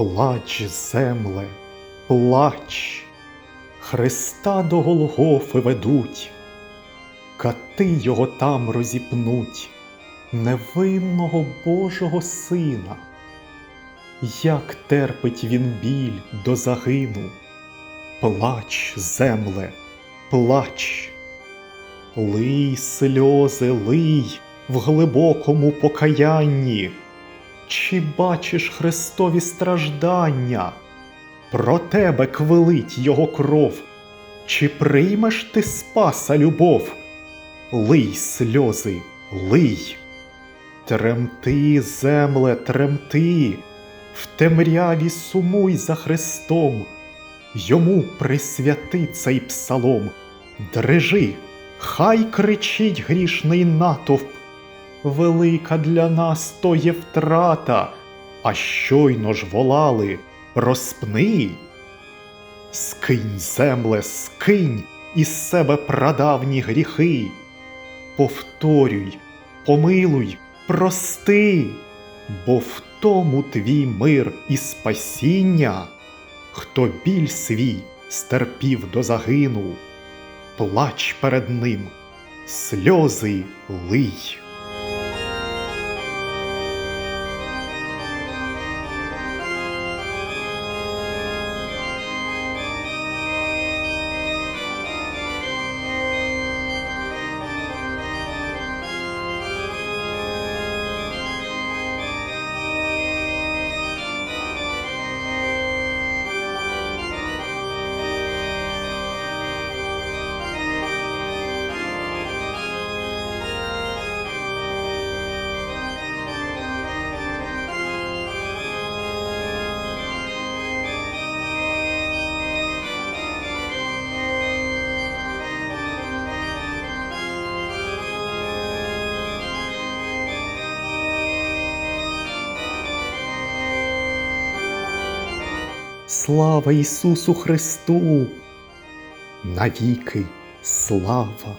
Плач, земле, плач, Христа до Голгофи ведуть, кати його там розіпнуть, невинного Божого Сина. Як терпить він біль до загину, плач, земле, плач, лий сльози, лий в глибокому покаянні. Чи бачиш Христові страждання? Про тебе квилить його кров, чи приймеш ти спаса любов? Лий сльози, лий. Тремти, земле, тремти, в темряві сумуй за Христом, йому присвяти цей псалом, дрижи, хай кричить грішний натовп. Велика для нас то є втрата, а щойно ж волали розпни. Скинь, земле, скинь із себе прадавні гріхи. Повторюй, помилуй, прости, бо в тому твій мир і спасіння, хто біль свій стерпів до загину, плач перед ним, сльози лий. Слава Ісусу Христу! Навіки слава!